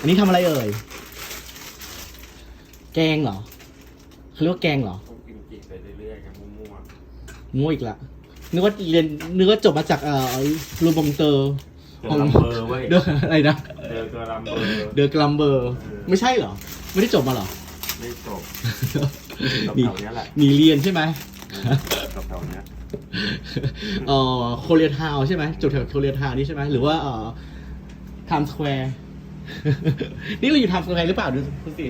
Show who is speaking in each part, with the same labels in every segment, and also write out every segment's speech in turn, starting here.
Speaker 1: อันนี้ทำอะไรเอ่ย แกงเหรอเขาเรียกว่าแกงเหรอ
Speaker 2: ต้องกินกินไปเรื่อยๆครับมั่ว
Speaker 1: มั่วอีกละนึกว่าเรียนนึกว่าจบมาจากเอ่อรูบองเตอร์
Speaker 2: ๆเดอร์ลัมเบอร์เว้ย
Speaker 1: เดออะไรนะ
Speaker 2: เดอร์เกอร์ลัมเบอร์
Speaker 1: เดอกลัมเบอร์ ไม่ใช่เหรอ ไม่ได้จบมาเหรอ
Speaker 2: ไม่จบ
Speaker 1: หนี
Speaker 2: แถวๆเนี้ยแหละ
Speaker 1: หนีเรียนใช่ไหม
Speaker 2: แถวๆเนี้ย
Speaker 1: เอ่อโคเรียทาวใช่ไหมจบแถวโคเรียทาวนี่ใช่ไหมหรือว่าเอ่อไทม์สแควร์ นี่เราอยู่ไทม์สแควร์หรือเปล่าดูคุณสิ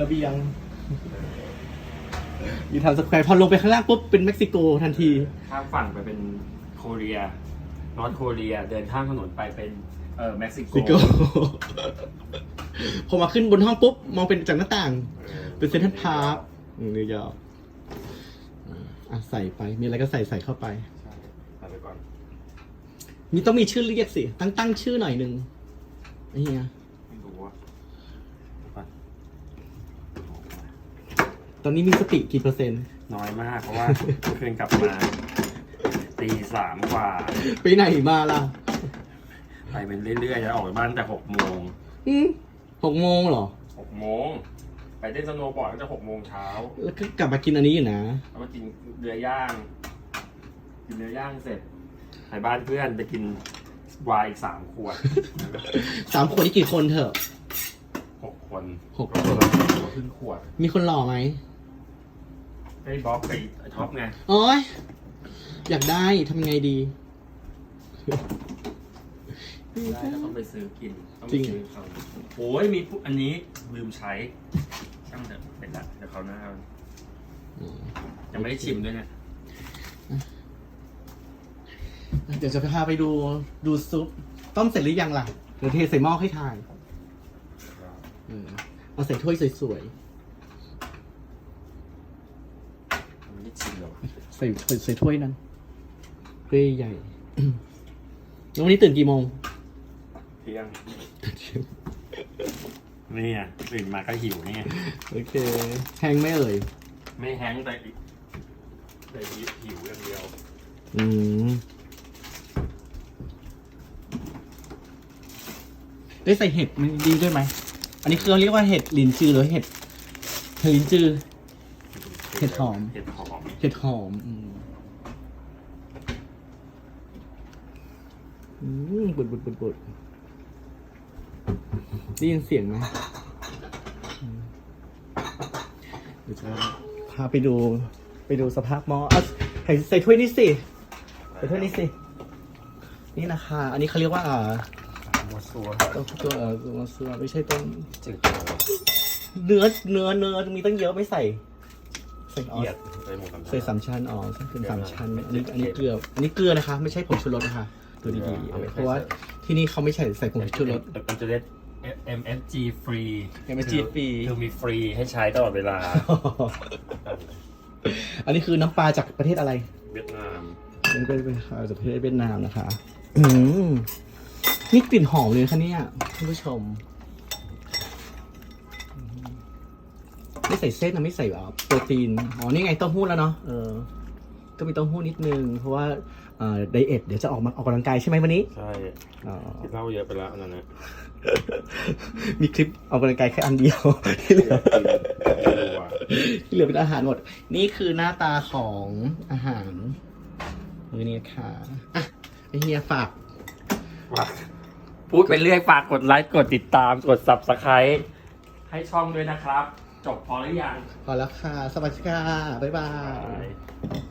Speaker 1: ระเบียง อยู่ไทม์สแควร์พอลงไปข้างล่างปุ๊บเป็นเม็กซิโกทันที
Speaker 2: ข้ามฝั่งไปเป็นโคเรียนอร์ทโคเรีย เดินข้ามถนนไปเป็นเออเม็กซิโก
Speaker 1: ซิโกพอมาขึ้นบนห้องปุ๊บ มองเป็นจากหน้าต่าง
Speaker 2: ออ
Speaker 1: เป็นเซนทรัลพาร์คนิวยอร์กอะใส่ไป มีอะไรก็ใส่ใส่เข้าไป
Speaker 2: ใช่ไปไปก่อน
Speaker 1: มีต้องมีชื่อเรียกสิ ตั้งตั้งชื่อหน่อยหนึ่งไอ้เหี้ย
Speaker 2: ไม่รู้ว่าเดี๋ยวก่อน
Speaker 1: ตอนนี้มีสติกี่เปอร์เซ็นต์
Speaker 2: น้อยมากเพราะว่าเมื่อคืนกลับมาตีสามกว่า
Speaker 1: ไปไหนมาล่ะ
Speaker 2: ไปเป็นเรื่อยๆจะออกจากบ้านตั้งแต่หกโมง
Speaker 1: อืมหกโมงเหรอ
Speaker 2: หกโมงไปเล่นสโนว์บอร์ดตั้งแต่หกโมงเช้า
Speaker 1: แล้วก็กลับมากินอันนี้อยู่นะ
Speaker 2: แล้วมากินเนื้อย่างกินเนื้อย่างเสร็จไปบ้านเพื่อนไปกินไวน์อีกสามขวด
Speaker 1: สามขวดนี่กี่คนเถอะ
Speaker 2: หกคน
Speaker 1: หก
Speaker 2: ก็คนละคนละครึ่งขวด
Speaker 1: มีคนหล่อไหม
Speaker 2: ไอ้บ๊อบไปท็อปไง
Speaker 1: โอ้ยอยากได้ทำยังไงดี
Speaker 2: ได้ก็ต้องไปซื้อกิน ต้อง
Speaker 1: จริ
Speaker 2: ไป
Speaker 1: ง
Speaker 2: ซื้อเขาโอ้ยมีพวกอันนี้ลืมใช้ ช่างเถอะเป็นละเดี๋ยวเขาวหน้ายังไม่ได้ชิมด้วยเนี่ย
Speaker 1: เดี๋ยวจะพาไปดูดูซุป ต้มเสร็จหรือยังล่ะเดี๋ยวเทใส่หม้อให้ทายเออเอาใส่ถ้วยสวย
Speaker 2: ยังไม่ได้ชิมหรอก
Speaker 1: ๆ ใส่ใส่ใส่ถ้วยนั้นถ้วยใหญ่ แล้ววันนี้ตื่นกี่โมง
Speaker 2: เที่ยงนี่อะตื่นมาก็หิวนี่ไง
Speaker 1: โอเค แห้งไหม่เอ่ย
Speaker 2: ไม่แห้งแต่แต่หิวอย่างเดียว
Speaker 1: อืมได้ใส่เห็ดมันดีด้วยไหม อันนี้คือเราเรียกว่าเห็ดลินจือหรือเห็ดเห็ดลินจือ เห็ดหอม
Speaker 2: เห็ดหอม
Speaker 1: เห็ดหอมอืมบุดบุดบุดบุดได้ยินเสียงไหมเดี๋ยวจะพาไปดู ไปดูสภาพหม้ออาใส่ใส่ถ้วยนี้สิ ใส่ถ้วยนี้สิ นี่นะคะ อันนี้เขาเรียกว่าอ่า
Speaker 2: มัวซัว
Speaker 1: ต้นตัวเอ่อตัวเสือไม่ใช่ต้น เนื้อเนื้อเนื้อมีตั้งเยอะไม่ใส่ ใส่อ๋อ
Speaker 2: เอียดใส่หมูสามชั้น
Speaker 1: ใส่สามชั้นอ๋อใส่เป็นสามชั้น
Speaker 2: เกลือ
Speaker 1: อันนี้อันนี้เกลืออันนี้เกลือนะคะ ไม่ใช่ผงชูรสนะคะดูดี
Speaker 2: เกลือเอาไว้
Speaker 1: ๆเพราะว่าที่นี่เขาไม่ใส่ใส่ผงชูรส
Speaker 2: มันจะเรียก MSG free
Speaker 1: MSG
Speaker 2: คือ
Speaker 1: free
Speaker 2: คือมีฟรีให้ใช้ตลอดเวลา
Speaker 1: อันนี้คือน้ำปลาจากประเทศอะไร
Speaker 2: เวียดนาม
Speaker 1: อันนี้เป็นเป็นจากประเทศเวียดนามนะคะ อืมนี่กลิ่นหอมเลยนะคะเนี่ยท่านผู้ชมอืม ไม่ใส่เส้นนะไม่ใส่แบบโปรตีน อ๋อ นี่ไงเต้าหู้แล้วเนาะ เออ ก็มีเต้าหู้นิดนึง เพราะว่าเอ่อไดเอทเดี๋ยวจะออกมาออกกำลังกายใช่ไหมวันนี้
Speaker 2: ใช่
Speaker 1: อ๋อ
Speaker 2: คิดเหล้าเยอะไปแล้วอันนั้นนะ
Speaker 1: มีคลิปออกกำลังกายแค่อันเดียวที่เหลือ
Speaker 2: ไม่รู้ว่า
Speaker 1: ที่เหลือเป็นอาหารหมด นี่คือหน้าตาของอาหารมือนี้ค่ะอะไอเฮียฝาก
Speaker 2: ว่าพูดไปเรื่อยฝากกดไลค์ กดติดตาม กด subscribe ให้ช่องด้วยนะครับ จบพอหรือยัง
Speaker 1: พอแล้วค่ะ สวัสดีค่ะ บ๊ายบา
Speaker 2: ย